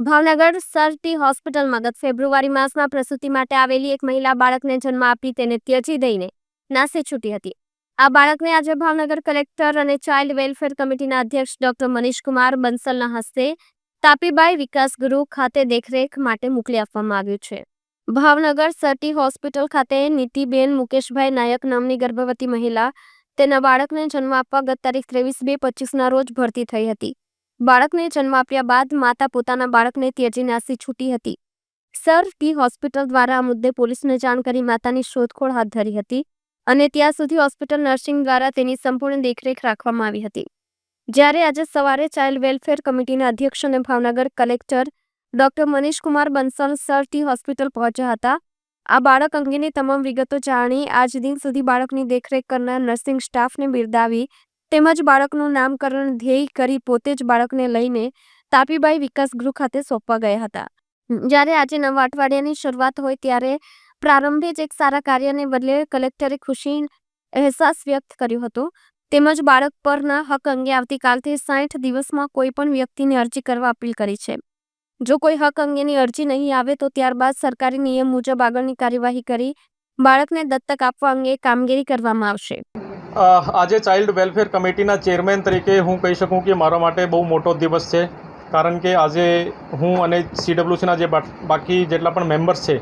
Bhavnagar Sir T હોસ્પિટલમાં ગત ફેબ્રુઆરી માસમાં પ્રસૂતિ માટે આવેલી એક મહિલા બાળકને જન્મ આપી તેને ત્યજી દઈને નાસી છૂટી હતી. આ બાળકને આજે ભાવનગર કલેક્ટર અને ચાઇલ્ડ વેલફેર કમિટીના અધ્યક્ષ ડોક્ટર મનીષકુમાર બંસલના હસ્તે તાપીબાઈ વિકાસ ગૃહ ખાતે દેખરેખ માટે મોકલી આપવામાં આવ્યું છે. ભાવનગર સરટી હોસ્પિટલ ખાતે નીતિબેન મુકેશભાઈ નાયક નામની ગર્ભવતી મહિલા તેના બાળકને જન્મ આપવા ગત તારીખ ત્રેવીસ બે પચીસના રોજ ભરતી થઈ હતી. બાળકને જન્મ આપ્યા બાદ માતા પોતાના બાળકને ત્યજી નાસી છૂટી હતી. સર, ટી હોસ્પિટલ દ્વારા આ મુદ્દે પોલીસને જાણ કરી માતાની શોધખોળ હાથ ધરી હતી અને ત્યાં સુધી હોસ્પિટલ નર્સિંગ દ્વારા તેની સંપૂર્ણ દેખરેખ રાખવામાં આવી હતી. જ્યારે આજે સવારે ચાઇલ્ડ વેલફેર કમિટીના અધ્યક્ષ અને Bhavnagar collector doctor Manishkumar Bansal sir T hospital પહોંચ્યા હતા. આ બાળક અંગેની તમામ વિગતો જાણી આજ દિન સુધી બાળકની દેખરેખ કરનાર નર્સિંગ સ્ટાફને બિરદાવી તેમજ બાળકનું નામકરણ ધ્યેય કરી પોતે જ બાળકને લઈને તાપીબાઈ વિકાસ ગૃહ ખાતે સોંપવા ગયા હતા. જ્યારે આજે નવા અઠવાડિયાની શરૂઆત હોય ત્યારે પ્રારંભે જ એક સારા કાર્યને બદલે કલેક્ટરે ખુશી, અહેસાસ વ્યક્ત કર્યો હતો. તેમજ બાળક પરના હક અંગે આવતીકાલથી સાઠ દિવસમાં કોઈ પણ વ્યક્તિને અરજી કરવા અપીલ કરી છે. જો કોઈ હક અંગેની અરજી નહીં આવે તો ત્યારબાદ સરકારી નિયમ મુજબ આગળની કાર્યવાહી કરી બાળકને દત્તક આપવા અંગે કામગીરી કરવામાં આવશે. આજે ચાઇલ્ડ વેલફેર કમિટીના ચેરમેન તરીકે હું કહી શકું કે મારા માટે બહુ મોટો દિવસ છે. કારણ કે આજે હું અને સીડબ્લ્યુસીના જે બાકી જેટલા પણ મેમ્બર્સ છે,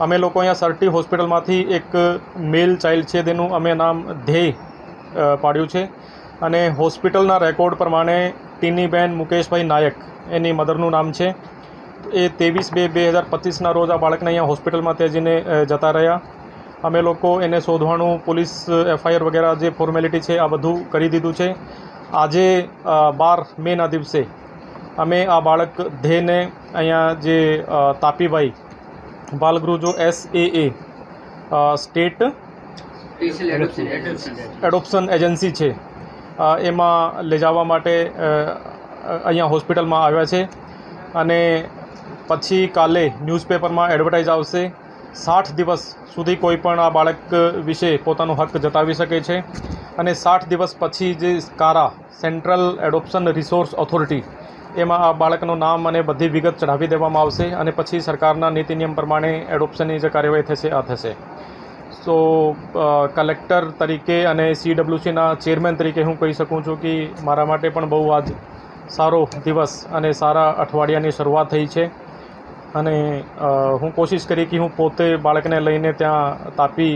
અમે લોકો અહીંયા સરટી હોસ્પિટલમાંથી એક મેલ ચાઇલ્ડ છે તેનું અમે નામ ધ્યેય પાડ્યું છે. અને હોસ્પિટલના રેકોર્ડ પ્રમાણે ટીનીબેન મુકેશભાઈ નાયક એની મધરનું નામ છે. એ ત્રેવીસ બે બે હજાર પચીસના રોજ આ બાળકને અહીંયા હોસ્પિટલમાં ત્યજીને જઈને જતા રહ્યા. અમે લોકો એને શોધવાનું પોલીસ એફઆઈઆર વગેરે જે ફોર્મેલિટી છે આ બધું કરી દીધું છે. આજે બાર મેના દિવસે અમે આ બાળક ધ્યેયને અહીંયા જે તાપીભાઈ બાલગૃહ જો S A A state adoption agency છે. એમાં લઈ જવા માટે અહીંયા હોસ્પિટલમાં આવ્યા છે. અને પછી કાલે ન્યૂઝપેપરમાં એડવર્ટાઇઝ આવશે. સાઠ દિવસ સુધી કોઈ પણ આ બાળક વિશે પોતાનો હક જતાવી શકે છે અને સાઠ દિવસ પછી જે કારા સેન્ટ્રલ એડોપ્શન રિસોર્સ ઓથોરિટી એમાં આ બાળકનું નામ અને બધી વિગત ચઢાવી દેવામાં આવશે અને પછી સરકારના નીતિ નિયમ પ્રમાણે એડોપ્શનની જે કાર્યવાહી થશે, આ થશે. સો કલેક્ટર તરીકે અને સીડબ્લ્યુસીના ચેરમેન તરીકે હું કહી શકું છું કે મારા માટે પણ બહુ આજ સારો દિવસ અને સારા અઠવાડિયાની શરૂઆત થઈ છે. અને હું કોશિશ કરી કે હું પોતે બાળકને લઈને ત્યાં તાપી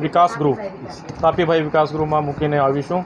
વિકાસ ગૃહ, તાપીભાઈ વિકાસ ગૃહમાં મૂકીને આવીશું.